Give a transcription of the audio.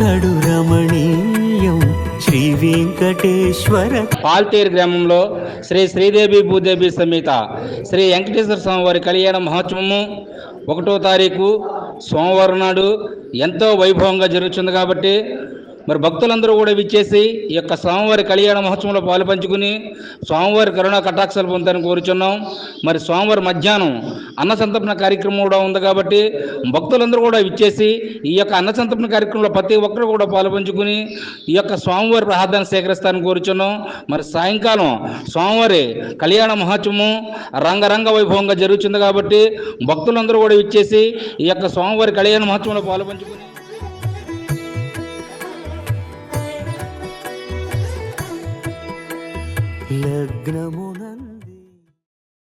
కమనీయం రమణీయం శ్రీ వెంకటేశ్వర పాల్తేరు గ్రామంలో శ్రీ శ్రీదేవి భూదేవి సమేత శ్రీ వెంకటేశ్వర స్వామి వారి కళ్యాణ మహోత్సవము ఒకటో తారీఖు సోమవారం నాడు ఎంతో వైభవంగా జరుగుతుంది కాబట్టి మరి భక్తులందరూ కూడా విచ్చేసి ఈ యొక్క స్వామివారి కళ్యాణ మహోత్సవంలో పాలు పంచుకుని స్వామివారి కరుణా కటాక్షాలు పొందాలని కోరుచున్నాం. మరి స్వామివారి మధ్యాహ్నం అన్న సంతర్పణ కార్యక్రమం కూడా ఉంది కాబట్టి భక్తులందరూ కూడా విచ్చేసి ఈ యొక్క అన్న సంతర్పణ కార్యక్రమంలో ప్రతి ఒక్కరు కూడా పాలు పంచుకుని ఈ యొక్క స్వామివారి ప్రసాదాన్ని సేకరిస్తారని కోరుచున్నాం. మరి సాయంకాలం స్వామివారి కళ్యాణ మహోత్సవము రంగరంగ వైభవంగా జరుగుతుంది కాబట్టి భక్తులందరూ కూడా విచ్చేసి ఈ యొక్క స్వామివారి కళ్యాణ మహోత్సవంలో పాలు పంచుకుని लग्न लग्नमुनन्